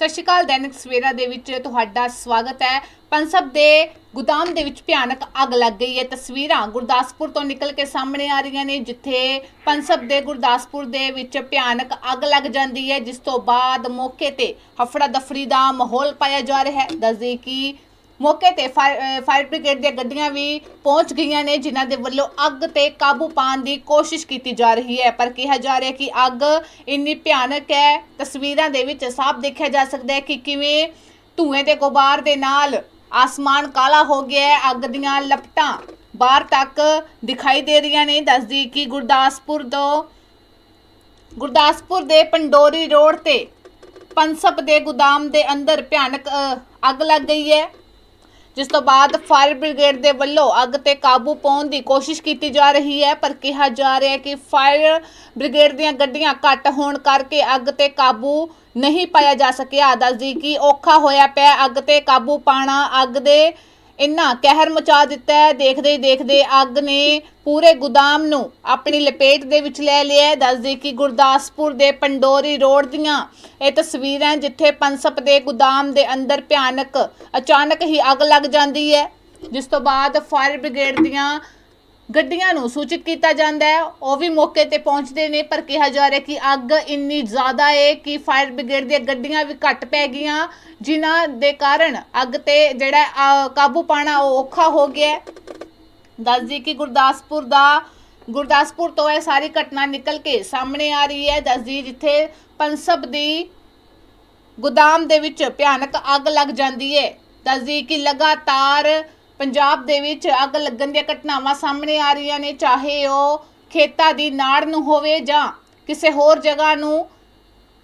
ਸਤਿ ਸ਼੍ਰੀ ਅਕਾਲ, ਦੈਨਿਕ ਸਵੇਰਾ ਦੇ ਵਿੱਚ ਤੁਹਾਡਾ ਸਵਾਗਤ ਹੈ। ਪੰਸਬ ਦੇ ਗੁਦਾਮ ਦੇ ਵਿੱਚ ਭਿਆਨਕ ਅੱਗ ਲੱਗ ਗਈ ਹੈ। ਤਸਵੀਰਾਂ ਗੁਰਦਾਸਪੁਰ ਤੋਂ ਨਿਕਲ ਕੇ ਸਾਹਮਣੇ ਆ ਰਹੀਆਂ ਨੇ, ਜਿੱਥੇ ਪੰਸਬ ਦੇ ਗੁਰਦਾਸਪੁਰ ਦੇ ਵਿੱਚ ਭਿਆਨਕ ਅੱਗ ਲੱਗ ਜਾਂਦੀ ਹੈ, ਜਿਸ ਤੋਂ ਬਾਅਦ ਮੌਕੇ ਤੇ ਹਫੜਾ ਦਫੜੀ ਦਾ ਮਾਹੌਲ ਪਾਇਆ ਜਾ ਰਿਹਾ ਹੈ। ਦੱਸਦੇ ਕਿ ਮੌਕੇ ਤੇ ਫਾਇਰ ਫਾਇਰ ਬ੍ਰਿਗੇਡ ਦੀਆਂ ਗੱਡੀਆਂ ਵੀ ਪਹੁੰਚ ਗਈਆਂ ਨੇ, ਜਿਨ੍ਹਾਂ ਦੇ ਵੱਲੋਂ ਅੱਗ ਤੇ ਕਾਬੂ ਪਾਉਣ ਦੀ ਕੋਸ਼ਿਸ਼ ਕੀਤੀ ਜਾ ਰਹੀ ਹੈ। ਪਰ ਕਿਹਾ ਜਾ ਰਿਹਾ ਕਿ ਅੱਗ ਇੰਨੀ ਭਿਆਨਕ ਹੈ, ਤਸਵੀਰਾਂ ਦੇ ਵਿੱਚ ਸਾਫ਼ ਦੇਖਿਆ ਜਾ ਸਕਦਾ ਹੈ ਕਿ ਕਿਵੇਂ ਧੂਏ ਦੇ ਗੁਬਾਰ ਦੇ ਨਾਲ ਆਸਮਾਨ ਕਾਲਾ ਹੋ ਗਿਆ ਹੈ। ਅੱਗ ਦੀਆਂ ਲਪਟਾਂ ਬਾਹਰ ਤੱਕ ਦਿਖਾਈ ਦੇ ਰਹੀਆਂ ਨੇ। ਦੱਸਦੀ ਕਿ ਗੁਰਦਾਸਪੁਰ ਤੋਂ, ਗੁਰਦਾਸਪੁਰ ਦੇ ਪੰਡੋਰੀ ਰੋਡ ਤੇ ਪੰਸਪ ਦੇ ਗੋਦਾਮ ਦੇ ਅੰਦਰ ਭਿਆਨਕ ਅੱਗ ਲੱਗ ਗਈ ਹੈ। ਜਿਸ ਤੋਂ ਬਾਅਦ ਫਾਇਰ ਬ੍ਰਿਗੇਡ ਦੇ ਵੱਲੋਂ ਅੱਗ ਤੇ ਕਾਬੂ ਪਾਉਣ ਦੀ ਕੋਸ਼ਿਸ਼ ਕੀਤੀ ਜਾ ਰਹੀ ਹੈ, ਪਰ ਕਿਹਾ ਜਾ ਰਿਹਾ ਹੈ ਕਿ ਫਾਇਰ ਬ੍ਰਿਗੇਡ ਦੀਆਂ ਗੱਡੀਆਂ ਘੱਟ ਹੋਣ ਕਰਕੇ ਅੱਗ ਤੇ ਕਾਬੂ ਨਹੀਂ ਪਾਇਆ ਜਾ ਸਕਿਆ। ਦੱਸਦੀ ਕਿ ਔਖਾ ਹੋਇਆ ਪਿਆ ਅੱਗ ਤੇ ਕਾਬੂ ਪਾਣਾ ਅੱਗ ਦੇ ਇੰਨਾ ਕਹਿਰ ਮਚਾ ਦਿੱਤਾ ਹੈ, ਦੇਖਦੇ ਹੀ ਦੇਖਦੇ ਅੱਗ ਨੇ ਪੂਰੇ ਗੋਦਾਮ ਨੂੰ ਆਪਣੀ ਲਪੇਟ ਦੇ ਵਿੱਚ ਲੈ ਲਿਆ ਹੈ। ਦੱਸਦੇ ਕਿ ਗੁਰਦਾਸਪੁਰ ਦੇ ਪੰਡੋਰੀ ਰੋਡ ਦੀਆਂ ਇਹ ਤਸਵੀਰਾਂ ਜਿੱਥੇ ਪੰਸਪ ਦੇ ਗੋਦਾਮ ਦੇ ਅੰਦਰ ਭਿਆਨਕ ਅਚਾਨਕ ਹੀ ਅੱਗ ਲੱਗ ਜਾਂਦੀ ਹੈ, ਜਿਸ ਤੋਂ ਬਾਅਦ ਫਾਇਰ ਬ੍ਰਿਗੇਡ ਦੀਆਂ ਗੱਡੀਆਂ ਨੂੰ ਸੂਚਿਤ ਕੀਤਾ ਜਾਂਦਾ ਹੈ। ਉਹ ਵੀ ਮੌਕੇ ਤੇ ਪਹੁੰਚਦੇ ਨੇ ਪਰ ਕਿਹਾ ਜਾ ਰਿਹਾ ਕਿ ਅੱਗ ਇੰਨੀ ਜ਼ਿਆਦਾ ਹੈ ਕਿ ਫਾਇਰ ਬ੍ਰਿਗੇਡ ਦੀਆਂ ਗੱਡੀਆਂ ਵੀ ਘੱਟ ਪੈ ਗਈਆਂ ਜਿਨ੍ਹਾਂ ਦੇ ਕਾਰਨ ਅੱਗ ਤੇ ਜਿਹੜਾ ਅਹ, ਕਾਬੂ ਪਾਣਾ ਉਹ ਔਖਾ ਹੋ ਗਿਆ ਹੈ। ਦੱਸਦੀ ਕਿ ਗੁਰਦਾਸਪੁਰ ਦਾ ਗੁਰਦਾਸਪੁਰ ਤੋਂ ਇਹ ਸਾਰੀ ਘਟਨਾ ਨਿਕਲ ਕੇ ਸਾਹਮਣੇ ਆ ਰਹੀ ਹੈ। ਦੱਸਦੀ ਜਿੱਥੇ ਪੰਸਬ ਦੀ ਗੋਦਾਮ ਦੇ ਵਿੱਚ ਭਿਆਨਕ ਅੱਗ ਲੱਗ ਜਾਂਦੀ ਹੈ। ਦੱਸਦੀ ਕਿ ਲਗਾਤਾਰ ਪੰਜਾਬ ਦੇ ਵਿੱਚ ਅੱਗ ਲੱਗਣ ਦੀਆਂ ਘਟਨਾਵਾਂ ਸਾਹਮਣੇ ਆ ਰਹੀਆਂ ਨੇ, ਚਾਹੇ ਉਹ ਖੇਤਾਂ ਦੀ ਨਾੜ ਨੂੰ ਹੋਵੇ ਜਾਂ ਕਿਸੇ ਹੋਰ ਜਗ੍ਹਾ ਨੂੰ,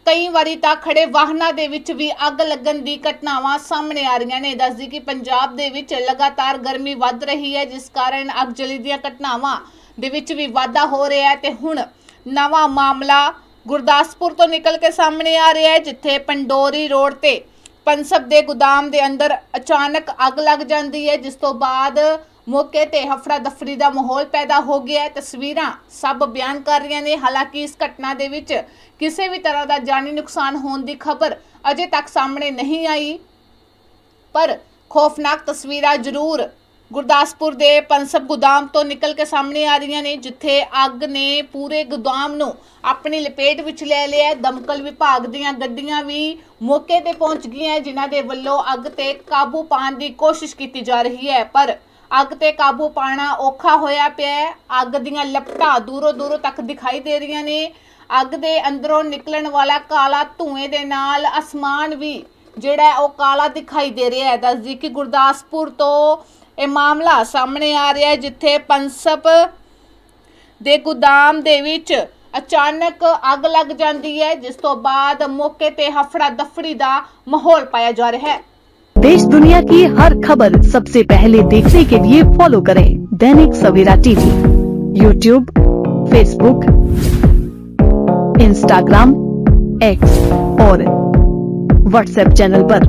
ਕਈ ਵਾਰੀ ਤਾਂ ਖੜੇ ਵਾਹਨਾਂ ਦੇ ਵਿੱਚ ਵੀ ਅੱਗ ਲੱਗਣ ਦੀ ਘਟਨਾਵਾਂ ਸਾਹਮਣੇ ਆ ਰਹੀਆਂ ਨੇ। ਦੱਸਦੀ ਕਿ ਪੰਜਾਬ ਦੇ ਵਿੱਚ ਲਗਾਤਾਰ ਗਰਮੀ ਵੱਧ ਰਹੀ ਹੈ, ਜਿਸ ਕਾਰਨ ਅੱਗ ਜਲੀ ਦੀਆਂ ਘਟਨਾਵਾਂ ਦੇ ਵਿੱਚ ਵੀ ਵਾਧਾ ਹੋ ਰਿਹਾ ਹੈ ਤੇ ਹੁਣ ਨਵਾਂ ਮਾਮਲਾ ਗੁਰਦਾਸਪੁਰ ਤੋਂ ਨਿਕਲ ਕੇ ਸਾਹਮਣੇ ਆ ਰਿਹਾ ਹੈ, ਜਿੱਥੇ ਪੰਡੋਰੀ ਰੋਡ ਤੇ ਪੰਸਬ ਦੇ ਗੋਦਾਮ ਦੇ ਅੰਦਰ ਅਚਾਨਕ ਅੱਗ ਲੱਗ ਜਾਂਦੀ ਹੈ, ਜਿਸ ਤੋਂ ਬਾਅਦ ਮੌਕੇ ਤੇ ਹਫੜਾ ਦਫੜੀ ਦਾ ਮਾਹੌਲ ਪੈਦਾ ਹੋ ਗਿਆ ਹੈ। ਤਸਵੀਰਾਂ ਸਭ ਬਿਆਨ ਕਰ ਰਹੀਆਂ ਨੇ। ਹਾਲਾਂਕਿ ਇਸ ਘਟਨਾ ਦੇ ਵਿੱਚ ਕਿਸੇ ਵੀ ਤਰ੍ਹਾਂ ਦਾ ਜਾਨੀ ਨੁਕਸਾਨ ਹੋਣ ਦੀ ਖਬਰ ਅਜੇ ਤੱਕ ਸਾਹਮਣੇ ਨਹੀਂ ਆਈ, ਪਰ ਖੌਫਨਾਕ ਤਸਵੀਰਾਂ ਜ਼ਰੂਰ ਗੁਰਦਾਸਪੁਰ ਦੇ ਪੰਸਬ ਗੋਦਾਮ ਤੋਂ ਨਿਕਲ ਕੇ ਸਾਹਮਣੇ ਆ ਰਹੀਆਂ ਨੇ, ਜਿੱਥੇ ਅੱਗ ਨੇ ਪੂਰੇ ਗੋਦਾਮ ਨੂੰ ਆਪਣੀ ਲਪੇਟ ਵਿੱਚ ਲੈ ਲਿਆ। ਹੈ। ਦਮਕਲ ਵਿਭਾਗ ਦੀਆਂ ਗੱਡੀਆਂ ਵੀ ਮੌਕੇ ਤੇ ਪਹੁੰਚ ਗਈਆਂ, ਜਿਨ੍ਹਾਂ ਦੇ ਵੱਲੋਂ ਅੱਗ ਤੇ ਕਾਬੂ ਪਾਉਣ ਦੀ ਕੋਸ਼ਿਸ਼ ਕੀਤੀ ਜਾ ਰਹੀ ਹੈ। ਪਰ ਅੱਗ ਤੇ ਕਾਬੂ ਪਾਣਾ ਔਖਾ ਹੋਇਆ ਪਿਆ ਹੈ। ਅੱਗ ਦੀਆਂ ਲਪਟਾਂ ਦੂਰੋਂ ਦੂਰੋਂ ਤੱਕ ਦਿਖਾਈ ਦੇ ਰਹੀਆਂ ਨੇ। ਅੱਗ ਦੇ ਅੰਦਰੋਂ ਨਿਕਲਣ ਵਾਲਾ ਕਾਲਾ ਧੂਏ ਦੇ ਨਾਲ ਅਸਮਾਨ ਵੀ ਜਿਹੜਾ ਉਹ ਕਾਲਾ ਦਿਖਾਈ ਦੇ ਰਿਹਾ ਹੈ। ਦੱਸਦੀ ਕਿ ਗੁਰਦਾਸਪੁਰ ਤੋਂ ਇਹ ਮਾਮਲਾ ਸਾਹਮਣੇ ਆ ਰਿਹਾ ਹੈ ਜਿੱਥੇ ਪੰਸਪ ਦੇ ਗੋਦਾਮ ਦੇ ਵਿੱਚ ਅਚਾਨਕ ਅੱਗ ਲੱਗ ਜਾਂਦੀ ਹੈ ਜਿਸ ਤੋਂ ਬਾਅਦ ਮੌਕੇ ਤੇ ਹਫੜਾ ਦਫੜੀ ਦਾ ਮਾਹੌਲ ਪਾਇਆ ਜਾ ਰਿਹਾ ਹੈ देश दुनिया की हर खबर सबसे पहले देखने के लिए फॉलो करें Dainik Savera TV YouTube Facebook Instagram X और व्हाट्सएप चैनल पर।